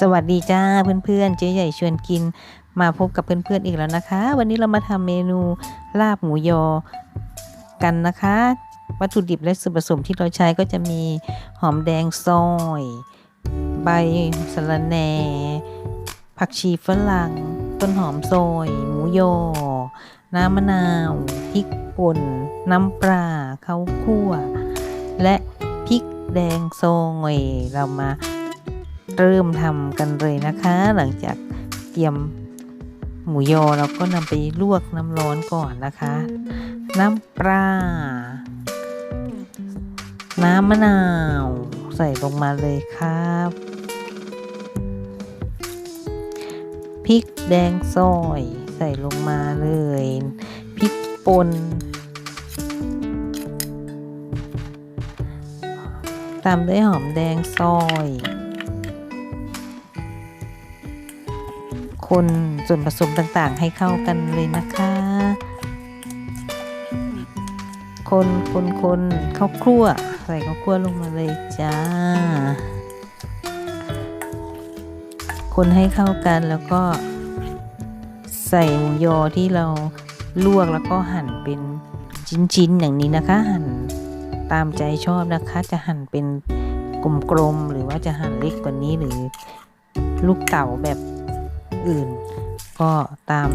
สวัสดีจ้าเพื่อนๆ เจ๊ใหญ่ชวนกิน มาพบกับเพื่อนๆอีกแล้วนะคะ วันนี้เรามาทำเมนูลาบหมูยอกันนะคะ วัตถุดิบและส่วนผสมที่เราใช้ก็จะมีหอมแดงซอย ใบสะระแหน่ผักชีฝรั่ง ต้นหอมซอย หมูยอ น้ำมะนาวพริกป่น น้ำปลาข้าวคั่ว และพริกแดงซอยเรามา เริ่มทำกันเลยนะคะ หลังจากเตรียมหมูยอเราก็นำไปลวกน้ำร้อนก่อนนะคะ น้ำปลา น้ำมะนาว ใส่ลงมาเลยครับพริกแดงซอยใส่ลงมาเลยพริกป่นตามด้วยหอมแดงซอย คนส่วนผสมต่างๆ ให้เข้ากันเลยนะคะ คนคนคนข้าวคั่วใส่ข้าวคั่วลงมาเลยจ้า คนให้เข้ากันแล้วก็ใส่หมูยอที่เราลวกแล้วก็หั่นเป็นชิ้นๆอย่างนี้นะคะ หั่นตามใจชอบนะคะ จะหั่นเป็นกลมๆหรือว่าจะหั่นเล็กกว่านี้หรือลูกเต่าแบบ อื่น ก็ตาม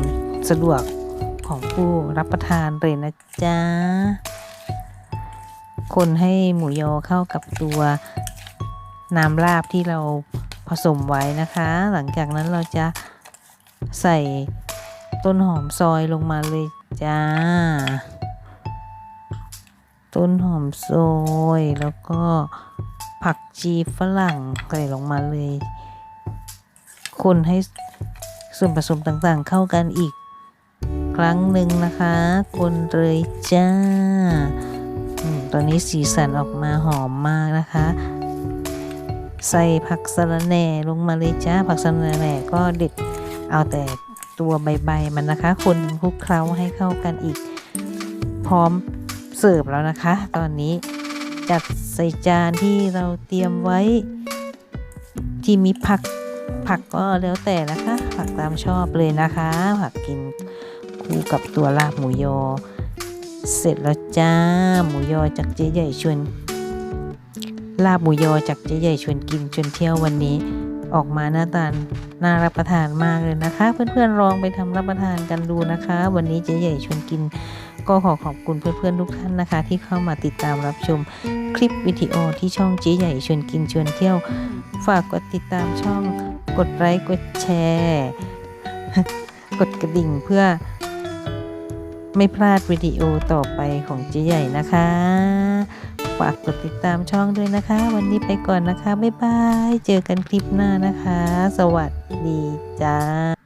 สะดวกของผู้รับประทานเลยนะจ๊ะ คนให้หมูยอเข้ากับตัวน้ำลาบที่เราผสมไว้นะคะ หลังจากนั้นเราจะใส่ต้นหอมซอยลงมาเลยจ้า ต้นหอมซอยแล้วก็ผักชีฝรั่งใส่ลงมาเลย คนให้ ส่วนผสมต่างๆเข้ากันอีกครั้งหนึ่งนะคะ คนเลยจ้าตอนนี้สีสันออกมาหอมมากนะคะ ใส่ผักสะระแหน่ลงมาเลยจ้า ผักสะระแหน่ก็เด็ดเอาแต่ตัวใบๆมันนะคะ คนคลุกเคล้าให้เข้ากันอีก พร้อมเสิร์ฟแล้วนะคะ ตอนนี้จัดใส่จานที่เราเตรียมไว้ ที่มีผักผักก็แล้วแต่นะคะ ตามชอบเลยนะคะผักกินคู่กับตัวลาบหมูยอ เสร็จแล้วจ้าหมูยอจากเจ๊ใหญ่ชวนลาบหมูยอจากเจ๊ใหญ่ชวนกินชวนเที่ยววันนี้ ออกมาหน้าตาน่ารับประทานมากเลยนะคะ เพื่อนๆลองไปทำรับประทานกันดูนะคะ วันนี้เจ๊ใหญ่ชวนกิน ก็ขอขอบคุณเพื่อนๆทุกท่านนะคะ ที่เข้ามาติดตามรับชมคลิปวิดีโอที่ช่องเจ๊ใหญ่ชวนกินชวนเที่ยว ฝากกดติดตามช่อง กดไลค์กดแชร์ กดกระดิ่งเพื่อไม่พลาดวิดีโอต่อไปของเจ๊ใหญ่นะคะ ฝากกดติดตามช่องด้วยนะคะ วันนี้ไปก่อนนะคะ บ๊ายบาย เจอกันคลิปหน้านะคะ สวัสดีจ้า